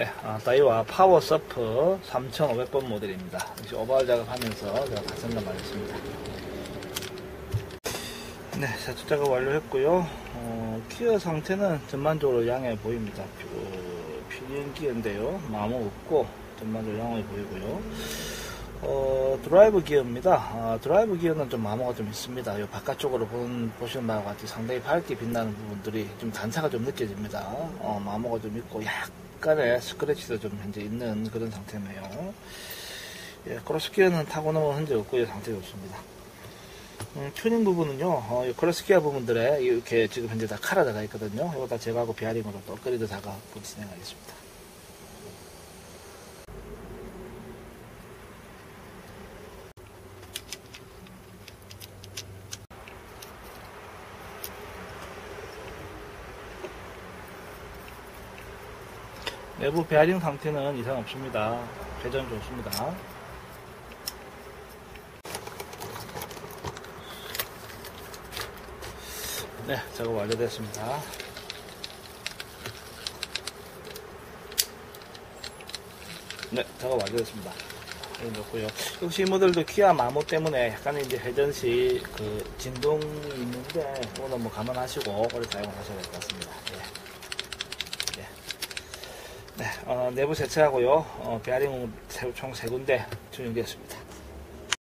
네, 아, 다이와 파워 서프 3500번 모델입니다. 역시 오버할 작업하면서 제가 다시 점검하겠습니다. 네, 세척 작업 완료했고요. 어, 기어 상태는 전반적으로 양해 보입니다. 그, 필링 기어인데요. 아무 없고 전반적으로 양해 보이고요. 어, 드라이브 기어입니다. 아, 드라이브 기어는 좀 마모가 좀 있습니다. 이 바깥쪽으로 본, 보시는 바와 같이 상당히 밝게 빛나는 부분들이 좀 단차가 좀 느껴집니다. 어, 마모가 좀 있고 약간의 스크래치도 좀 현재 있는 그런 상태네요. 예, 크로스 기어는 타고 넘은 흔적 없고요. 상태 좋습니다. 음, 튜닝 부분은요, 어, 이 크로스 기어 부분들에 이렇게 지금 현재 다 칼아 들어가 있거든요. 이거 다 제거하고 비아링으로 또 업그레이드 작업 진행하겠습니다. 내부 베어링 상태는 이상 없습니다. 회전 좋습니다. 네, 작업 완료됐습니다. 네, 작업 완료됐습니다. 넣고요. 역시 이 모델도 키아 마모 때문에 약간의 이제 회전 시 그 진동이 있는데 그거는 뭐 감안하시고 오래 사용을 하셔야 될 것 같습니다. 예. 예. 네, 어, 내부 세차하고요. 어, 베어링 총세 군데 튜닝되었습니다.